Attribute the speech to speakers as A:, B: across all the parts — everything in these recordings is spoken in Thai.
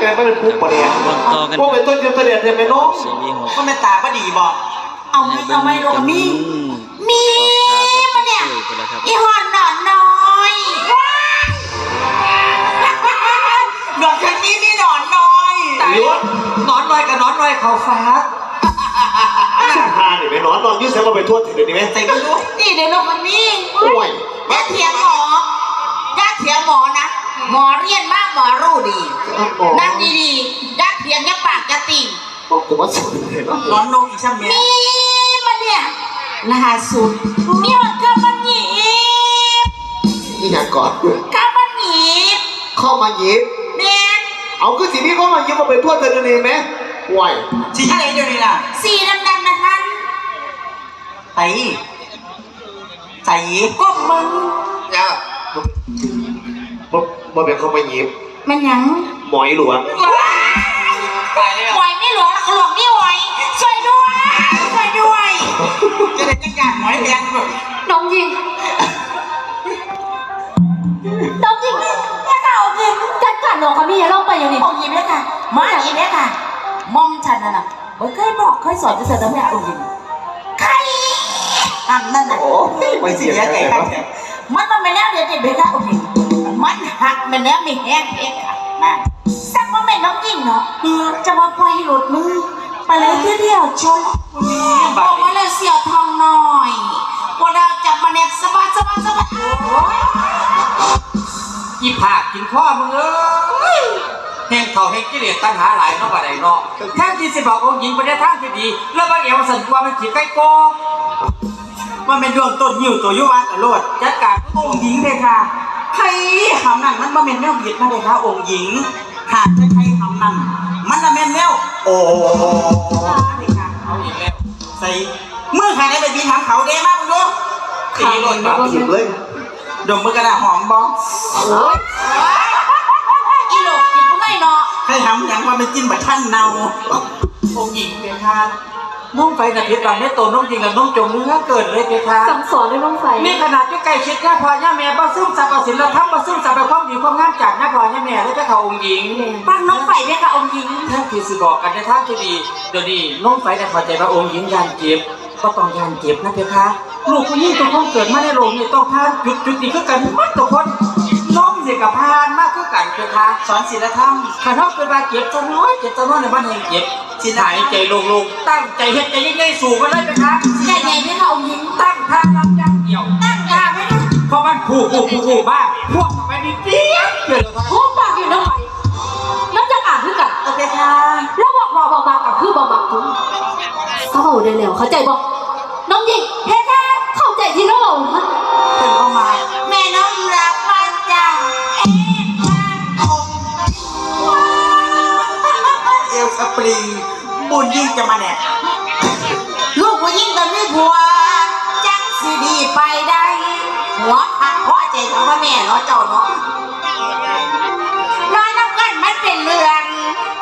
A: แกไม่เป็นปุ๊บปะเนี่ย
B: นต่อกัน
A: พวกเป็นต้นเดียวตัวเดียวเดียไม่น้อง
B: ก็
C: ไม่ตาก็ดีบอก
D: เอาไหมเอาไหมลงมีมีมาเนี่ยอีหอนหนอนน้อย
C: หนอนคันนี้นี่หนอนน้อย
A: หรือว่า
C: หนอนน้อยกับหนอนน้อยเขาฟ้า
A: สุดทานนี่ไม่นอนนอนยืดเส้นมาไปทั่วถึงเดี๋ยวนี้ไหม
C: ใส่ไม่รู้
D: นี่เดี๋ยวลงมันมี
A: โอ้ย
D: อย่าเถียงหมออย่าเถียงหมอนะ หมอเรียนมาก อรู้ดี นั่งดีๆอย่าเถียงอย่าปากอย่าติ่ง
A: บอกผมว่าสุดเลยเนาะ
C: หนอนนงอีกช่างเมีย
D: มีมาเนี่ยล่าสุดมีหอนข้าวมันหยีบ
A: นี่อย่างก่อน
D: ข้าวมันหยีบ
A: เข้ามาหยิบ
D: แมน
A: เอาคือสิ่งที่เข้ามาหยิบมาไปทั่วถึงเดี๋ยวนี้ไหมไหว
C: ชี้ไหนเดี๋ยวนี้ล่ะ
D: สีดำๆนะท่าน
C: ไตใส่
D: ก้มมึง
A: จ้าบ่บ่เป็นเข้ามาหยิบ
D: มันหยัง
A: หมอยหลวง
C: ตายแล้ว
D: ไหวไม่หลวงหลวงไม่ไหวช่วยด้วยช่วยด้วย
C: จะได้ยังอยากหมอยแดงแบบ
D: น้องยิงน้องยิงอย่าเก่าจริงจัดการหลวงเขามีอย่าเล่าไปอย่างนี้องยิงเลยค่ะมาอีกเลยค่ะมอมฉันน่ะนะไม่เคยบอกเคยสอนจะเสร็จแล้วเนี่ยองยิงใคร
C: อันนั่นน่ะ
A: โอ้ไป
C: เสี
A: เสีย
C: ย
A: ใจ
C: ใจ
A: ค
C: ค
A: รั
C: รั
A: บบ
D: มันมันไม่แน่เดี๋ยวจะเบค่ะองยิง มันหักมันแล้วไม่แห้งเพกค่ะนะสักว่าแม่น้องยิงเนาะจะมาปล่อยหลุดมือไปเลยทีเดียวชนบอกว่าเลยเสียวทองหน่อยว่าเราจับมาเน็ตสบายสบายสบาย
C: อีผากกินข้อมึงเอ้ยแห่งเขาแห่งกิเลสตัณหาหลายเข้ามาในนอกแท้ที่สิบอกองค์หญิงไปในทางที่ดี แล้วว่าเอวสันตัวมันขีดใกล้กองมันเป็นดวงต้นยิ้วตัวยุวันกับโลดจัดการองค์หญิงเลยค่ะ ใครหำนั่นมันบ่แม่นแมวผิดมาเลยค่ะองค์หญิง หากจะใครหำนั่นมันละแม่นแมว
A: โอ้
C: เอาอีกแล้วใส่มือใครได้ไปบินหางเขาเด้มากมึงดูตีโลด
A: ตามผิดเลย
C: ดมมือกระดาษหอมบอ
D: อีโลกจิตไม่เนาะ
C: ใครทำอย่างว่าเป็นจิ้นแบบท่านเนาองค์หญิงเพียงค่ะ น้องไฟกับพิษบังได้โตน้องจริงกับน้องจงเนื้อเกิดเลยเพียงค่ะ
E: สั่งสอนด้วยน้องไฟ
C: นี่ขนาดที่ใกล้ชิดแค่พอย่าแม่บ้าซึ่งสัพพสินแล้วทับบ้าซึ่งสัพพความดีความงามจากหน้าพอย่าแม่และเจ้าเขาองค์หญิง
D: ฟังน้องไฟไหมคะองค์หญิง
C: ท่านที่สิบอกกันในทางที่ดีเดี๋ยวนี้น้องไฟได้เข้าใจว่าองค์หญิงยานเจ็บก็ต้องยานเจ็บนะเพียงค่ะลูกผู้หญิงทุกคนเกิดมาในโลกนี้ต้องผ่านจุดจุดนี้คือกันหมัดทุกคนน้องเสียกับพานมากคือกันเพียงค่ะสอนศีลธรรมข้าน้องเกิดมาเจ็บจะน้อยเจ็บจะน้อยในบ้านแห่งเจ็บสิหายใจลงๆตั้งใจเฮ็ดใจยิ่งใหญ่สูงไปเลยเพียงค่ะ
D: ใหญ่ใหญ่ไหมคะองค์หญิง
C: ตั้งท่ารับอย่างเดียว
D: ตั้งตาไว้นะ
C: เพราะมันผูกผูกผูกผูกบ้าพวกมันไปนิดเดียวเกิดอะไร
E: พูดปากอยู่น้องไฟน้ำจะอ่านคือกัน
C: โอเคค่ะ
E: แล้วบอกรอเบาๆกับคือบาๆคุณเขาเอาได้แล้วเข้าใจบอกน้องหญิงเฮ้แท้เข้าใจที่น้องเราฮะ
C: เป็นเข้ามา
D: แม่น้องรักมันจังเอ๊
C: เอลสปริงบุญยิ่งจะมาแน่
D: ลูกผู้หญิงกันไม่ผัว จังสิดีไปได้ หัวขัดเพราะใจของพ่อแม่เนาะเจ้าเนาะน้อยน้ำกันมันเป็นเรื่อง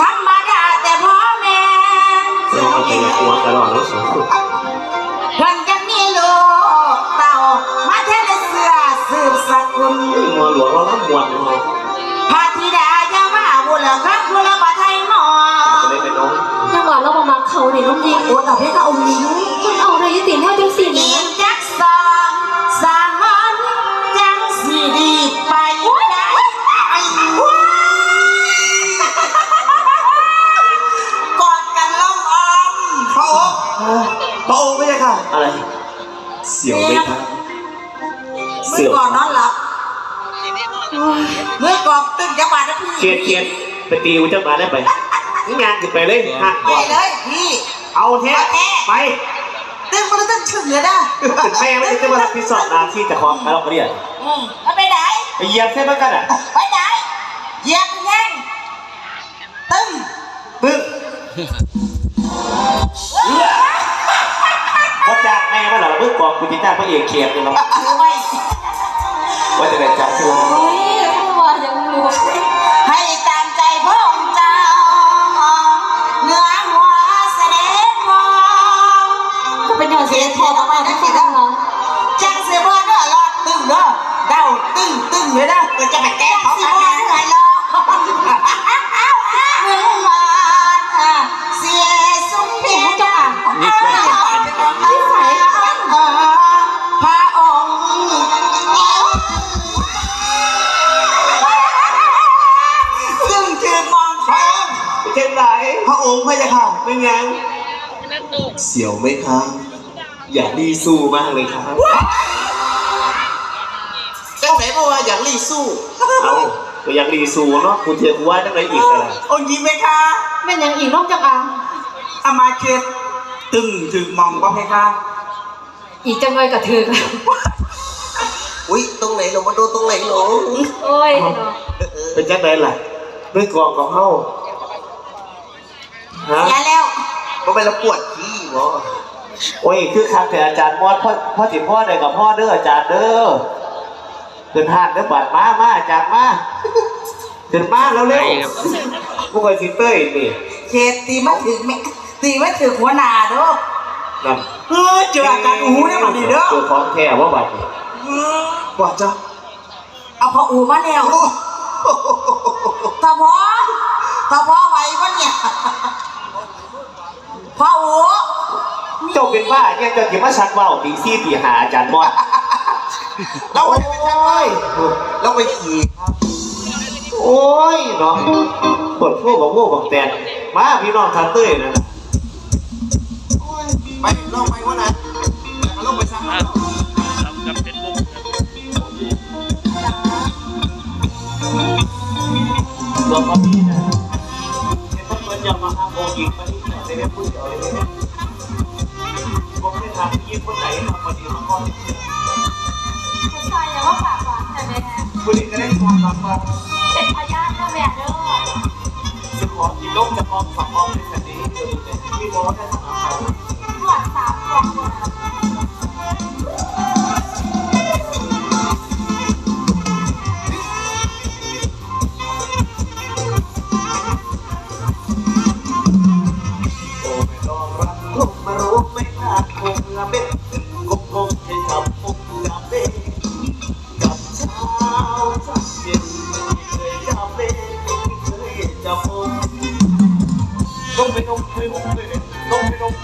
D: ธรรมดาแต่พ่อแม่
A: เราเอาใจหัวตลอดแล้วสองคน
D: อ
A: ง
D: ห
E: ญิง
D: โอ้แต่เพคะองค์หญิง
E: มันเอาในยตินเท่าจังสี่เนี่ย
D: จักสองสามวันจังสิดีไปได้ไอวะกอดกันล้อมอ้อม
C: พระองค์
A: พระองค์ไม่ใช่ค่ะอะไร เสียวไหมครับ
D: เมื่อก่อนนอนหลับเมื่อก่อนตึ้งจังหวัดนะพี่
A: เกียดเกียดไปตีอุจจาระได้ไปงานขึ้นไปเลย
D: ไปเลยพี่
A: เอาแท้ไป
D: ตึงมันตึงถึงเลยนะ
A: ถึงแม่ไม่ได้จะมารับผิดชอบหน้าที่แต่ของเราเรียน
D: อืมแล้วไปไหน
A: ไปเหยียบเส้นมันกันอะ
D: ไปไหนเหยียบแง่งตึ้ง
A: ตึ้งพอจากแม่มาแล้วเพิ่งกองกุจิต้าพระเอกเขียบเลยเนาะ
D: ถือไว้
A: ว่าจะได้จับตัว
E: เฮ้ยว่ายังรู้
D: เสียงทอดออกมาได้คิดได้เหรอจังเสียว่าเด้อลอ
E: ดตึงเด้อเดาตึงตึงเลยเด้อก็จะไปแก้เขาไปไห
D: นไหนล่ะเมื่อวานเสียสุ้มเพียงจ้าที่ใส่พระองค์ซึ่งจืดมองแคมเป็นไรพ
A: ระองค์พระยาค่ะเป็นไงเสียวไหมคะ อยากรีสู้มากเลยครับ
B: จังไหนบอกว่าอยากรีสู้
A: เอาก็อยากรีสู้เนาะคุณเทียนว่าจังไหนอีกอะ
B: โอ้ยยิ้มไหมคะ
E: แม่ยังอีกนอกจากอะ
B: อามาเกตตึงถึงมองบ้างไหมคะ
E: อีกจังเลยกับเธอค่ะ
B: อุ้ยตรงไหนหลงมาดูตรงไหนหลง
E: โอ้ยเป็
A: นจังแหนล่ะด้วยกองของเฮาฮะ
D: ยาแล้ว
B: ก็ไปแล้วปวดที่เหรอ
A: โอ้ยคือคักแต่อาจารย์มอดพ่อพ่อสิพ่อได้กับพ่อเด้ออาจารย์เด้อเกินพลาดเด้อบัดมามาอาจารย์มาเกินมาแล้วเร็วพวกไอยสิเต้ยนี่
D: เคตตีมาถึงแม่ตีมาถึงหัวหน้าเด้อ
A: นั่
B: เออเจออาจารย์อู้ได้บัดนี้เด้อ
A: เจอของแท้ว่าบัดนี้
B: บัดจ้ะ
D: เอาพออูมาแล้วตาพ่อตาพ่อไหวปะเนี่ยพ่ออู
A: เจ้เป็นว่าเนี่ยจะาเกี่ยวมาชักว่าวตีซี่ตีหาอาจารย์มอด
B: เราไปเป็นเราไปขี่
A: โอ้ยเนาะปวดพวกบอกพวกบอกแตนมาพี่น้องทันเต้ยนะ
B: ไปลองไปวะนะลองไปช่าง
A: ตัวก็มีนะเป็นต้นเงินยอมาห้าโมงอีกมาที่ไหนไม่ได้พูดเดี๋ยวเามพี่ยิ้คนไหนทำมาดีมาก่อน
E: คุณชายอย่าว่าฝากหวานแต่แม่
A: คุณนี่จะได้ความรักว่า
E: เป็นพยานนะแม่เด้อ
A: จะขอที่ลบจะมอง
E: สองม
A: องในสันนี้เดินเลยพี่มองได้สองมอ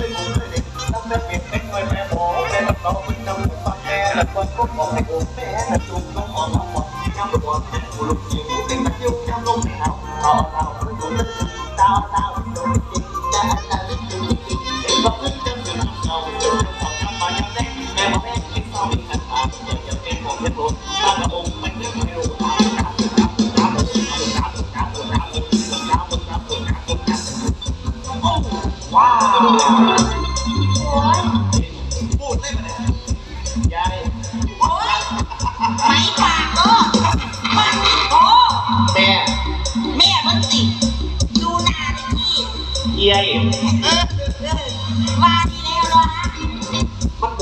A: sinh thế năm em người mẹ bỏ em đó với năm người bạn em có một anh bố mẹ là chúng con họ là một năm của em của lục chiến tình đã yêu nhau lâu nào họ nào với chúng mình tao tao với chúng cha anh là linh từ linh từ để có linh chân từ năm đầu từ năm đầu năm mà năm nay mẹ bỏ em đến sau khi anh ta giờ giờ em còn
D: rất buồn ta
B: là ôm anh rất nhiều Wow!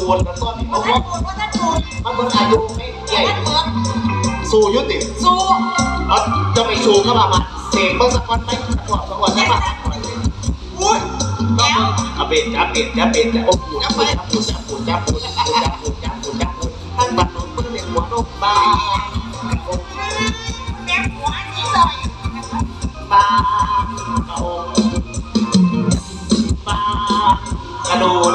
B: มัน
D: ปวด
A: มันต้นนี่
D: ว่า
A: มัน
D: ท่านปูดว่าท่านปูด
A: มันเพิ่งอายุไม่ใหญ่
D: ท่านเปิด
A: สู้ยุติ
D: สู้
A: เอาจะไปสู้เข้ามามาเสกเพิ่งสักวันไหมสักวันสักวันได้ปะ
B: อุ้ย
D: แล้ว
A: เอาเบ็ดจับเบ็ดจับเบ็ดจับโอ้โหจับไปจับปูจับปูจับปูจับปูจับปูจับปูจับปูท่านบัดหนุนเพิ่งเรียนหัวนกบ้า
D: แม่หัวนี่ซอย
A: บ้ากระโองบ้ากระโดด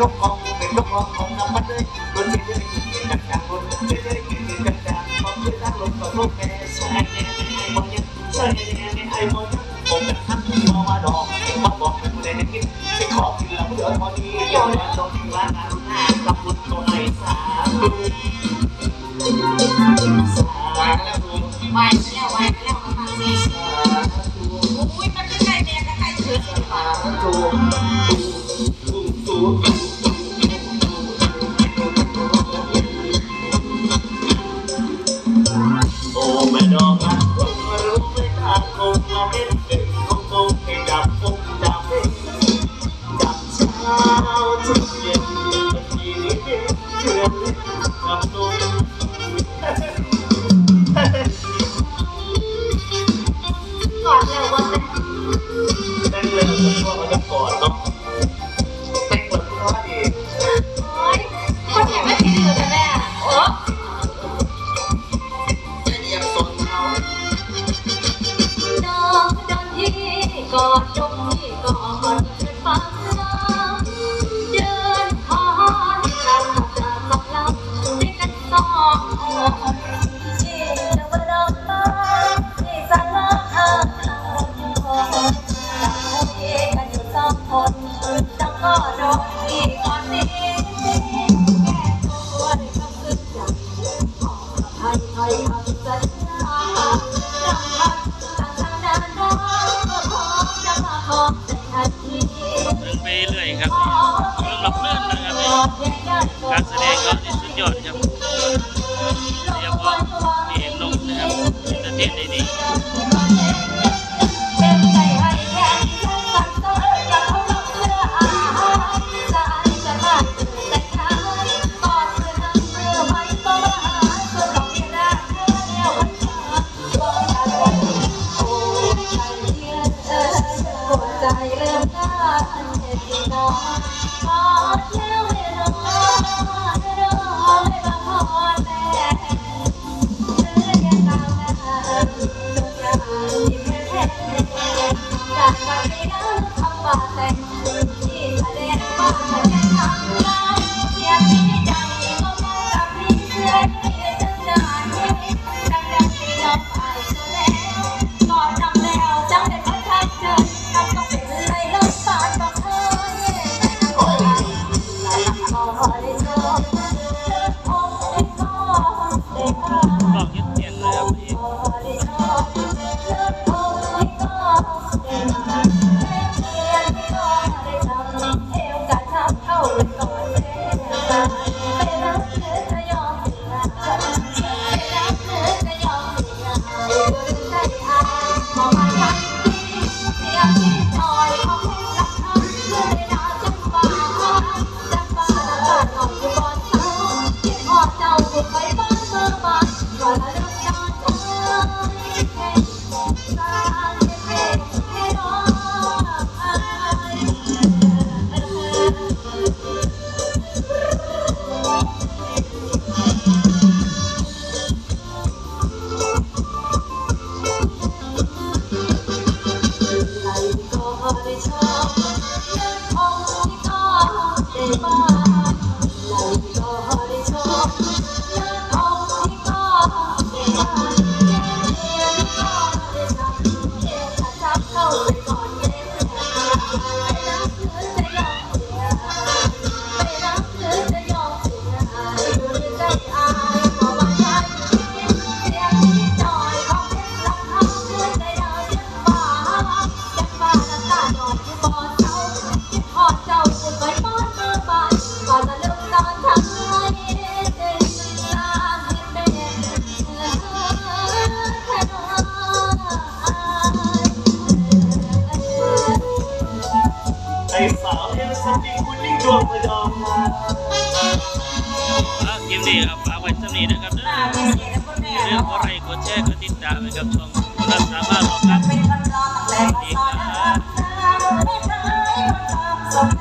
A: ลนกของเป็นนกของของน้ำมันเลยโดนเยอะๆกินกันกันคนเยอะๆกินกันกันความเพื่อนรักลงกับลูกแม่ใส่ในไอ้บอลยังใส่ในในไอ้บอลยังผมเป็นทักที่มองมาดอกมาบอกให้ผู้ใดได้กินไปขอกินแล้วเดือดพอดีเดี๋ยวมาตรงที่ร้านอาหารกับบุตรตัวไอ้สาสาแล้วดู
D: ไหวแล้ว Oh, Thank you. านะ
A: ครับช่
F: องรับสา
D: มารถรองรับ